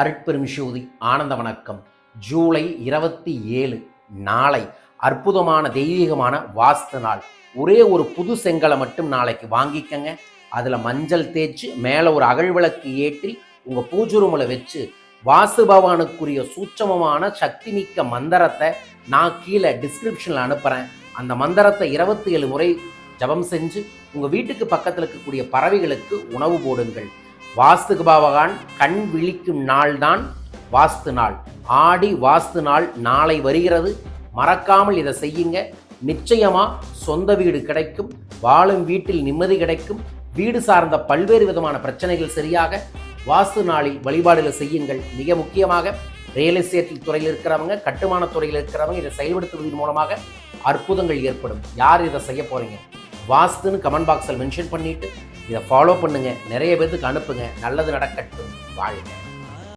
அருட்பெருமிஷோதி ஆனந்த வணக்கம். ஜூலை இருபத்தி ஏழு நாளை அற்புதமான தெய்வீகமான வாஸ்து நாள். ஒரே ஒரு புது செங்கலை மட்டும் நாளைக்கு வாங்கிக்கங்க. அதில் மஞ்சள் தேய்ச்சி மேலே ஒரு அகழ்விளக்கு ஏற்றி உங்கள் பூஜை ரூமில் வச்சு வாசு பகவானுக்குரிய சூட்சமமான சக்தி மிக்க மந்திரத்தை நான் கீழே டிஸ்கிரிப்ஷனில் அனுப்புகிறேன் அந்த மந்திரத்தை இருபத்தி ஏழு முறை ஜபம் செஞ்சு உங்கள் வீட்டுக்கு பக்கத்தில் இருக்கக்கூடிய பறவைகளுக்கு உணவு போடுங்கள். வாஸ்து பாவகான் கண் விழிக்கும் நாள்தான் வாஸ்து நாள். ஆடி வாஸ்து நாள் நாளை வருகிறது. மறக்காமல் இதை செய்யுங்க. நிச்சயமாக சொந்த வீடு கிடைக்கும். வாழும் வீட்டில் நிம்மதி கிடைக்கும். வீடு சார்ந்த பல்வேறு விதமான பிரச்சனைகள் சரியாக வாஸ்து நாளில் வழிபாடுகளை செய்யுங்கள். மிக முக்கியமாக ரியல் எஸ்டேட் துறையில் இருக்கிறவங்க கட்டுமான துறையில் இருக்கிறவங்க இதை செயல்படுத்துவதன் மூலமாக அற்புதங்கள் ஏற்படும். யார் இதை செய்ய போகிறீங்க வாஸ்துன்னு கமெண்ட் பாக்ஸில் மென்ஷன் பண்ணிவிட்டு இதை ஃபாலோ பண்ணுங்கள் நிறைய பேர்த்துக்கு அனுப்புங்க. நல்லது நடக்கட்டும். வாழ்க.